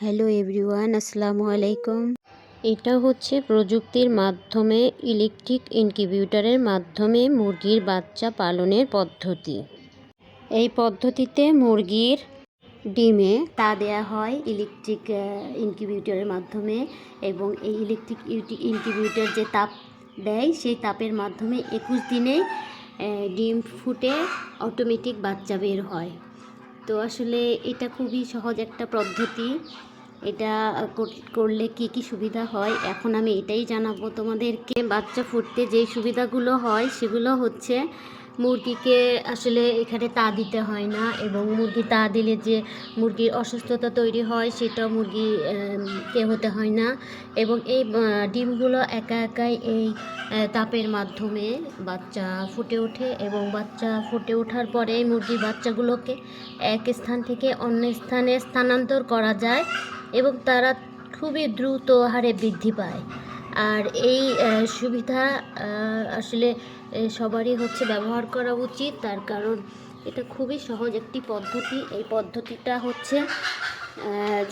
Hello everyone আসসালামু আলাইকুম এটা হচ্ছে প্রযুক্তির মাধ্যমে ইলেকট্রিক ইনকিউবেটরের মাধ্যমে মুরগির বাচ্চা পালনের পদ্ধতি। এই পদ্ধতিতে মুরগির ডিমে তা দেয়া হয় ইলেকট্রিক ইনকিউবেটরের মাধ্যমে এবং এই ইলেকট্রিক ইনকিউবেটর যে তাপ দেয়, সেই তাপের মাধ্যমে একুশ দিনে ডিম ফুটে অটোমেটিক বাচ্চা বের হয়। তো আসলে এটা খুবই সহজ একটা পদ্ধতি। এটা করলে কি কি সুবিধা হয়? এখন আমি এটাই জানাব তোমাদেরকে। বাচ্চা ফুটতে যেই সুবিধাগুলো হয় সেগুলো হচ্ছে মুরগিকে আসলে এখানে তা দিতে হয় না এবং মুরগি তা দিলে যে মুরগির অসুস্থতা তৈরি হয় সেটা মুরগি কে হতে হয় না এবং এই ডিমগুলো একা একাই এই তাপের মাধ্যমে বাচ্চা ফুটে ওঠে এবং বাচ্চা ফুটে ওঠার পরে মুরগির বাচ্চাগুলোকে এক স্থান থেকে অন্য স্থানে স্থানান্তর করা যায় এবং তারা খুবই দ্রুত হারে বৃদ্ধি পায়। আর এই সুবিধা আসলে সবারই হচ্ছে ব্যবহার করা উচিত। তার কারণ এটা খুবই সহজ একটি পদ্ধতি। এই পদ্ধতিটা হচ্ছে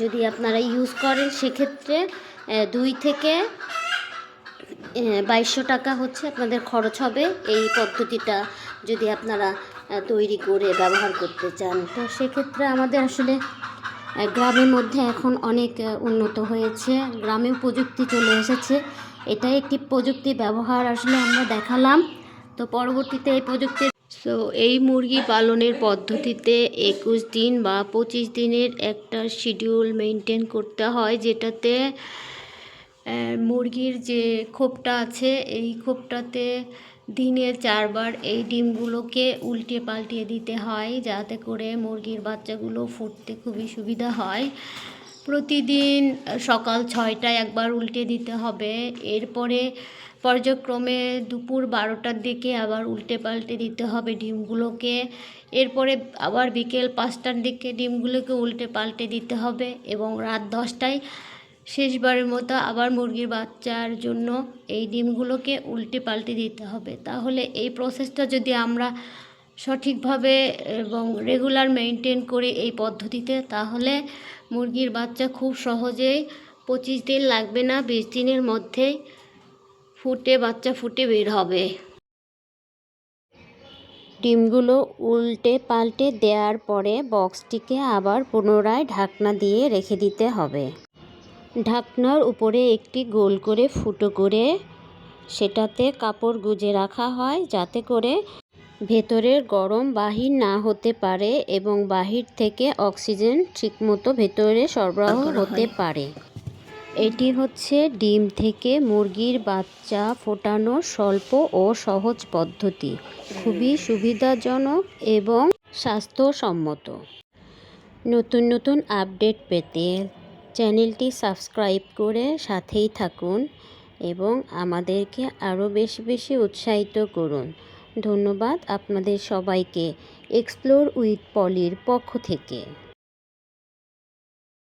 যদি আপনারা ইউজ করেন, সেক্ষেত্রে দুই থেকে বাইশশো টাকা হচ্ছে আপনাদের খরচ হবে এই পদ্ধতিটা যদি আপনারা তৈরি করে ব্যবহার করতে চান। তো সেক্ষেত্রে আমাদের আসলে গ্রামের মধ্যে এখন অনেক উন্নত হয়েছে। গ্রামেও প্রযুক্তি চলে এসেছে। এটা একটি প্রযুক্তি ব্যবহার আসলে আমরা দেখালাম। তো পরবর্তীতে এই প্রযুক্তি সো এই মুরগি পালনের পদ্ধতিতে একুশ দিন বা পঁচিশ দিনের একটা শিডিউল মেনটেন করতে হয়, যেটাতে মুরগির যে খোপটা আছে, এই খোপটাতে দিনে চারবার এই ডিমগুলোকে উল্টে পাল্টিয়ে দিতে হয়, যাতে করে মুরগির বাচ্চাগুলো ফুটতে খুবই সুবিধা হয়। প্রতিদিন সকাল ছয়টায় একবার উল্টে দিতে হবে। এরপরে পর্যায়ক্রমে দুপুর বারোটার দিকে আবার উল্টে পাল্টে দিতে হবে ডিমগুলোকে। এরপরে আবার বিকেল পাঁচটার দিকে ডিমগুলোকে উল্টে পাল্টে দিতে হবে এবং রাত দশটায় শেষবারের মতো আবার মুরগির বাচ্চার জন্য এই ডিমগুলোকে উল্টে পাল্টে দিতে হবে। তাহলে এই প্রসেসটা যদি আমরা সঠিকভাবে এবং রেগুলার মেনটেন করি এই পদ্ধতিতে, তাহলে মুরগির বাচ্চা খুব সহজেই পঁচিশ দিন লাগবে না, বিশ দিনের মধ্যেই ফুটে, বাচ্চা ফুটে বের হবে। ডিমগুলো উল্টে পাল্টে দেওয়ার পরে বক্সটিকে আবার পুনরায় ঢাকনা দিয়ে রেখে দিতে হবে। ঢাকনার উপরে একটি গোল করে ফুটো করে সেটাতে কাপড় গুজে রাখা হয় যাতে করে ভেতরের গরম বাহির না হতে পারে এবং বাহির থেকে অক্সিজেন ঠিকমতো ভেতরে সরবরাহ হতে পারে। এটি হচ্ছে ডিম থেকে মুরগির বাচ্চা ফোটানোর স্বল্প ও সহজ পদ্ধতি। খুবই সুবিধাজনক এবং স্বাস্থ্যসম্মত। নতুন নতুন আপডেট পেতে চ্যানেলটি সাবস্ক্রাইব করে সাথেই থাকুন এবং আমাদেরকে আরও বেশি বেশি উৎসাহিত করুন। ধন্যবাদ আপনাদের সবাইকে। এক্সপ্লোর উইথ পলির পক্ষ থেকে।